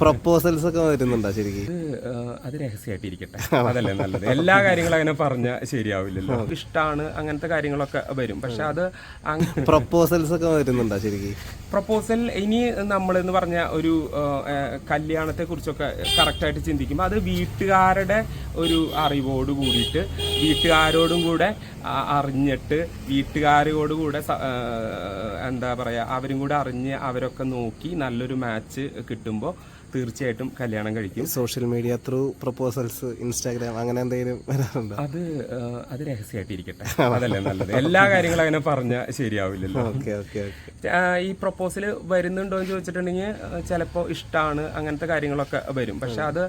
Proposals ഒക്കെ വരുന്നുണ്ടോ ശരിക്കും? അത് രഹസ്യമായിട്ട് രഹസ്യമായിട്ടിരിക്കട്ടെ അതല്ലേ നല്ലത്. എല്ലാ കാര്യങ്ങളും അങ്ങനെ പറഞ്ഞാൽ ശരിയാവില്ലല്ലോ. ഇഷ്ടമാണ് അങ്ങനത്തെ കാര്യങ്ങളൊക്കെ വരും. പക്ഷെ അത് പ്രപ്പോസൽസ് ഒക്കെ വരുന്നുണ്ടോ ശരിക്കും? പ്രപ്പോസൽ ഇനി നമ്മൾ എന്ന് പറഞ്ഞ ഒരു കല്യാണത്തെ കുറിച്ചൊക്കെ കറക്റ്റായിട്ട് ചിന്തിക്കുമ്പോൾ അത് വീട്ടുകാരുടെ ഒരു അറിവോട് കൂടിയിട്ട് വീട്ടുകാരോടും കൂടെ അറിഞ്ഞിട്ട് വീട്ടുകാരോട് കൂടെ എന്താ പറയുക അവരും കൂടെ അറിഞ്ഞ് അവരൊക്കെ നോക്കി നല്ലൊരു മാച്ച് കിട്ടുമ്പോൾ തീർച്ചയായിട്ടും കല്യാണം കഴിക്കും. Social media through proposals Instagram അങ്ങനെ എന്തെങ്കിലും വരാറുണ്ടോ? അത് അത് രഹസ്യമായിട്ടിരിക്കട്ടെ. അതല്ലേ നല്ലത്. എല്ലാ കാര്യങ്ങളും അങ്ങനെ പറഞ്ഞാൽ ശരിയാവില്ലല്ലോ. ഓക്കെ ഓക്കെ ഈ പ്രപ്പോസൽ വരുന്നുണ്ടോ എന്ന് ചോദിച്ചിട്ടുണ്ടെങ്കിൽ ചിലപ്പോൾ ഇഷ്ടമാണ് അങ്ങനത്തെ കാര്യങ്ങളൊക്കെ വരും. പക്ഷെ അത്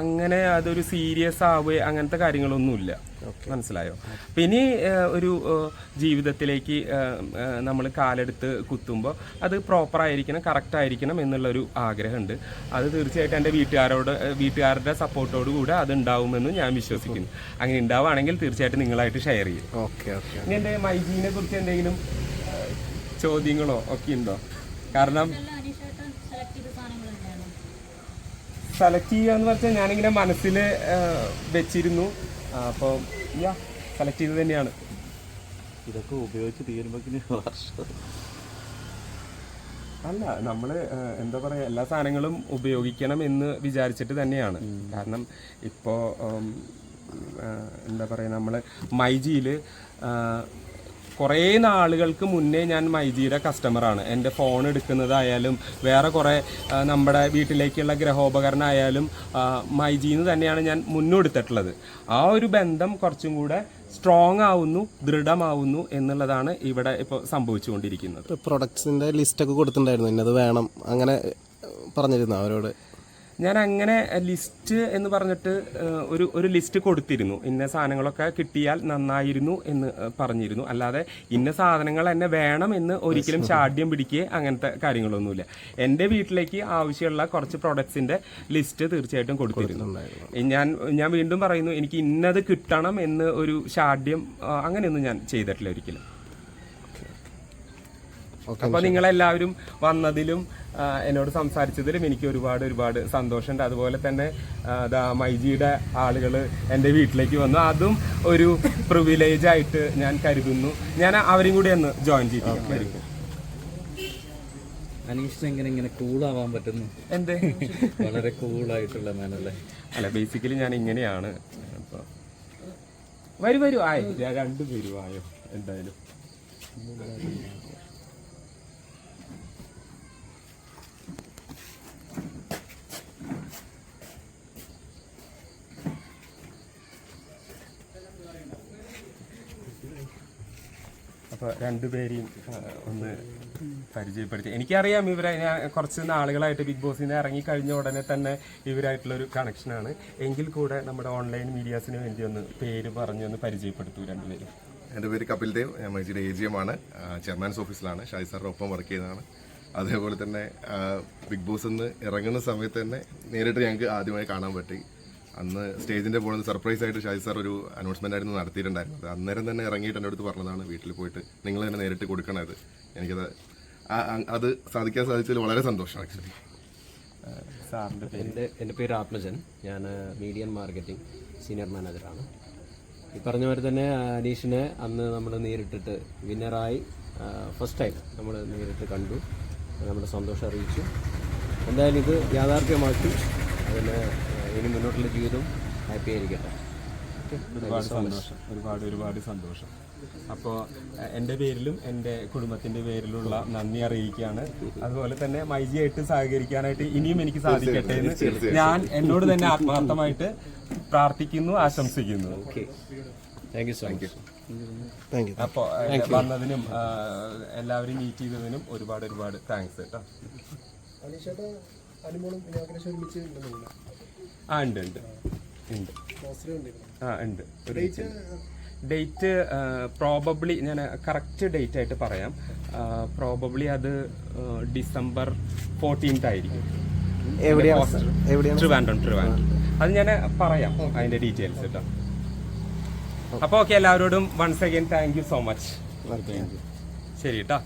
അങ്ങനെ അതൊരു സീരിയസ് ആവുക അങ്ങനത്തെ കാര്യങ്ങളൊന്നുമില്ല. മനസ്സിലായോ? പിന്നെ ഒരു ജീവിതത്തിലേക്ക് നമ്മൾ കാലെടുത്ത് കുത്തുമ്പോൾ അത് പ്രോപ്പർ ആയിരിക്കണം കറക്റ്റ് ആയിരിക്കണം എന്നുള്ളൊരു ആഗ്രഹമുണ്ട്. അത് തീർച്ചയായിട്ടും എന്റെ വീട്ടുകാരോട് വീട്ടുകാരുടെ സപ്പോർട്ടോട് കൂടെ അത് ഉണ്ടാവുമെന്ന് ഞാൻ വിശ്വസിക്കുന്നു. അങ്ങനെ ഉണ്ടാവുകയാണെങ്കിൽ തീർച്ചയായിട്ടും നിങ്ങളായിട്ട് ഷെയർ ചെയ്യും. Okay okay. ഇനി എന്റെ മൈജീനെ കുറിച്ച് എന്തെങ്കിലും ചോദ്യങ്ങളോ ഒക്കെ ഉണ്ടോ? കാരണം സെലക്ട് ചെയ്ത ചെയ്യുക എന്ന് പറഞ്ഞാൽ ഞാനിങ്ങനെ മനസ്സിൽ വെച്ചിരുന്നു. അപ്പോൾ യാ സെലക്ട് ചെയ്തത് തന്നെയാണ്. ഇതൊക്കെ ഉപയോഗിച്ച് തീരുമ്പോൾ വർഷം. അല്ല നമ്മൾ എന്താ പറയുക എല്ലാ സാധനങ്ങളും ഉപയോഗിക്കണം എന്ന് വിചാരിച്ചിട്ട് തന്നെയാണ്. കാരണം ഇപ്പോ എന്താ പറയുക നമ്മൾ മൈജിയിൽ കുറേ നാളുകൾക്ക് മുന്നേ ഞാൻ മൈജിയുടെ കസ്റ്റമറാണ്. എന്റെ ഫോൺ എടുക്കുന്നതായാലും വേറെ കുറേ നമ്മുടെ വീട്ടിലേക്കുള്ള ഗ്രഹോപകരണം ആയാലും മൈജിയിൽ നിന്ന് തന്നെയാണ് ഞാൻ മുന്നോടുത്തിട്ടുള്ളത്. ആ ഒരു ബന്ധം കുറച്ചും കൂടെ സ്ട്രോങ് ആവുന്നു ദൃഢമാവുന്നു എന്നുള്ളതാണ് ഇവിടെ ഇപ്പോൾ സംഭവിച്ചുകൊണ്ടിരിക്കുന്നത്. പ്രൊഡക്ട്സിന്റെ ലിസ്റ്റ് ഒക്കെ കൊടുത്തിട്ടുണ്ടായിരുന്നു. ഇന്നത് വേണം. അങ്ങനെ പറഞ്ഞിരുന്നു അവരോട്. ഞാൻ അങ്ങനെ ലിസ്റ്റ് എന്ന് പറഞ്ഞിട്ട് ഒരു ഒരു ലിസ്റ്റ് കൊടുത്തിരുന്നു. ഇന്ന സാധനങ്ങളൊക്കെ കിട്ടിയാൽ നന്നായിരുന്നു എന്ന് പറഞ്ഞിരുന്നു. അല്ലാതെ ഇന്ന സാധനങ്ങൾ എന്നെ വേണം എന്ന് ഒരിക്കലും ചാഡ്യം പിടിക്കുക അങ്ങനത്തെ കാര്യങ്ങളൊന്നുമില്ല. എന്റെ വീട്ടിലേക്ക് ആവശ്യമുള്ള കുറച്ച് പ്രൊഡക്ട്സിന്റെ ലിസ്റ്റ് തീർച്ചയായിട്ടും കൊടുത്തിരുന്നു. ഞാൻ ഞാൻ വീണ്ടും പറയുന്നു എനിക്ക് ഇന്നത് കിട്ടണം എന്ന് ഒരു ഷാഡ്യം അങ്ങനെയൊന്നും ഞാൻ ചെയ്തിട്ടില്ല ഒരിക്കലും. അപ്പൊ നിങ്ങളെല്ലാവരും വന്നതിലും എന്നോട് സംസാരിച്ചതിലും എനിക്ക് ഒരുപാട് ഒരുപാട് സന്തോഷമുണ്ട്. അതുപോലെ തന്നെ മൈജിയുടെ ആളുകൾ എന്റെ വീട്ടിലേക്ക് വന്നു. അതും ഒരു പ്രിവിലേജ് ആയിട്ട് ഞാൻ കരുതുന്നു. ഞാൻ അവരും കൂടി ഒന്ന് ജോയിൻ ചെയ്തിരിക്കും. അനീഷിന് എങ്ങനെ ഇങ്ങനെ കൂളാവാൻ പറ്റുന്നു? എന്തേ? വളരെ കൂളായിട്ടുള്ള മാനല്ലേ? അല്ല ബേസിക്കലി ഞാൻ ഇങ്ങനെയാണ്. അപ്പൊ വരൂ വരൂ. ആയി. രണ്ടുപേരും ആയോ എന്തായാലും? അപ്പോൾ രണ്ടുപേരെയും ഒന്ന് പരിചയപ്പെടുത്തി. എനിക്കറിയാം ഇവരെ ഞാൻ കുറച്ച് നാളുകളായിട്ട് ബിഗ് ബോസിൽ നിന്ന് ഇറങ്ങി കഴിഞ്ഞ ഉടനെ തന്നെ ഇവരായിട്ടുള്ളൊരു കണക്ഷനാണ് എങ്കിൽ കൂടെ നമ്മുടെ ഓൺലൈൻ മീഡിയാസിന് വേണ്ടി ഒന്ന് പേര് പറഞ്ഞ് ഒന്ന് പരിചയപ്പെടുത്തു രണ്ടുപേരും. എന്റെ പേര് കപിൽ ദേവ്. ഞാൻ ജിയുടെ എ ജി എം ആണ്. ചെയർമാൻസ് ഓഫീസിലാണ്. ഷാജി സാറിന്റെ ഒപ്പം വർക്ക് ചെയ്തതാണ് അതേപോലെ തന്നെ ബിഗ് ബോസ് ഇന്ന് ഇറങ്ങുന്ന സമയത്ത് തന്നെ നേരിട്ട് ഞങ്ങൾക്ക് ആദ്യമായി കാണാൻ പറ്റി. അന്ന് സ്റ്റേജിന്റെ പോകുന്നത് സർപ്രൈസ് ആയിട്ട് ഷാജി സാർ ഒരു അനൗൺസ്മെന്റ് ആയിരുന്നു നടത്തിയിട്ടുണ്ടായിരുന്നത്. അന്നേരം തന്നെ ഇറങ്ങിയിട്ട് എന്റെ അടുത്ത് പറഞ്ഞതാണ് വീട്ടിൽ പോയിട്ട് നിങ്ങൾ തന്നെ നേരിട്ട് കൊടുക്കണത് എനിക്കത് അത് സാധിക്കാൻ സാധിച്ചതിൽ വളരെ സന്തോഷം ആക്ച്വലി സാറിന്റെ പേര്? എന്റെ എന്റെ പേര് ആത്മജൻ. ഞാൻ മീഡിയ മാർക്കറ്റിംഗ് സീനിയർ മാനേജറാണ്. ഈ പറഞ്ഞ പോലെ തന്നെ അനീഷിനെ അന്ന് നമ്മൾ നേരിട്ടിട്ട് വിന്നറായി ഫസ്റ്റ് ടൈം നമ്മൾ നേരിട്ട് കണ്ടു. നമ്മുടെ സന്തോഷം അറിയിച്ചു. എന്തായാലും ഇത് യാഥാർത്ഥ്യമാക്കി. അതിന് ഇനി മുന്നോട്ടുള്ള ജീവിതവും ഹാപ്പി ആയിരിക്കട്ടെ. ഒരുപാട് സന്തോഷം. ഒരുപാട് ഒരുപാട് സന്തോഷം. അപ്പോൾ എന്റെ പേരിലും എന്റെ കുടുംബത്തിന്റെ പേരിലുള്ള നന്ദി അറിയിക്കുകയാണ്. അതുപോലെ തന്നെ മൈജിയായിട്ട് സഹകരിക്കാനായിട്ട് ഇനിയും എനിക്ക് സാധിക്കട്ടെ എന്ന് ഞാൻ എന്നോട് തന്നെ ആത്മാർത്ഥമായിട്ട് പ്രാർത്ഥിക്കുന്നു ആശംസിക്കുന്നു. Okay thank you so much thank you അപ്പോൾ വന്നതിനും എല്ലാവരും മീറ്റ് ചെയ്തതിനും ഒരുപാട് ഒരുപാട് താങ്ക്സ് കേട്ടോ ആ ഉണ്ട് ഉണ്ട്. ഉണ്ട്. ആ ഉണ്ട്. ഒരു ഡേറ്റ് പ്രോബബ്ലി ഞാൻ കറക്റ്റ് ഡേറ്റ് ആയിട്ട് പറയാം. പ്രോബബ്ലി അത് ഡിസംബർ ഫോർട്ടീൻത്ത് ആയിരിക്കും. ട്രിവാൻഡ്രം ട്രിവാൻഡ്രം അത് ഞാൻ പറയാം അതിന്റെ ഡീറ്റെയിൽസ് കേട്ടോ അപ്പോൾ ഓക്കെ എല്ലാവരോടും once again thank you so much ശരി കേട്ടോ